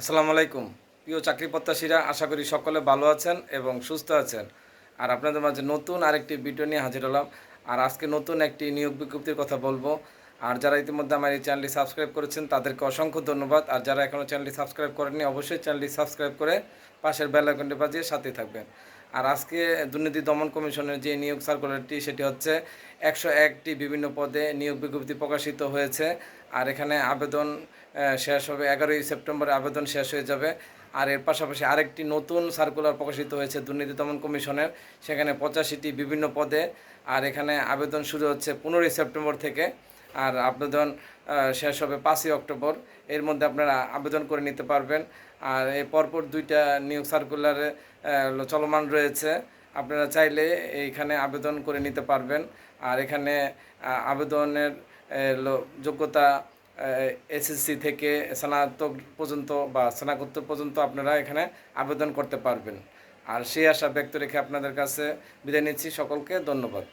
আসসালামু আলাইকুম। প্রিয় চাকরি প্রত্যাশীরা, আশা করি সকলে ভালো আছেন এবং সুস্থ আছেন। আর আপনাদের মাঝে নতুন আরেকটি ভিডিও নিয়ে হাজির হলাম। আর আজকে নতুন একটি নিয়োগ বিজ্ঞপ্তির কথা বলব। আর যারা ইতিমধ্যে আমার এই চ্যানেলটি সাবস্ক্রাইব করেছেন, তাদেরকে অসংখ্য ধন্যবাদ। আর যারা এখনও চ্যানেলটি সাবস্ক্রাইব করেননি, অবশ্যই চ্যানেলটি সাবস্ক্রাইব করে পাশের বেল আইকনটি বাজিয়ে সাথে থাকবেন। আর আজকে দুর্নীতি দমন কমিশনের যে নিয়োগ সার্কুলারটি, সেটি হচ্ছে একশো একটি বিভিন্ন পদে নিয়োগ বিজ্ঞপ্তি প্রকাশিত হয়েছে। আর এখানে আবেদন শেষ হবে এগারোই সেপ্টেম্বরে, আবেদন শেষ হয়ে যাবে। আর এর পাশাপাশি আরেকটি নতুন সার্কুলার প্রকাশিত হয়েছে দুর্নীতি দমন কমিশনের, সেখানে পঁচাশিটি বিভিন্ন পদে, আর এখানে আবেদন শুরু হচ্ছে পনেরোই সেপ্টেম্বর থেকে। আর আবেদন শেষ হবে পাঁচই অক্টোবর। এর মধ্যে আপনারা আবেদন করে নিতে পারবেন। আর এই পরপর দুইটা নিয়োগ সার্কুলারে চলমান রয়েছে। আপনারা চাইলে এইখানে আবেদন করে নিতে পারবেন। আর এখানে আবেদনের যোগ্যতা এসএসসি থেকে স্নাতক পর্যন্ত বা স্নাতকোত্তর পর্যন্ত আপনারা এখানে আবেদন করতে পারবেন। আর সেই আশা ব্যক্ত রেখে আপনাদের কাছে বিদায় নিচ্ছি। সকলকে ধন্যবাদ।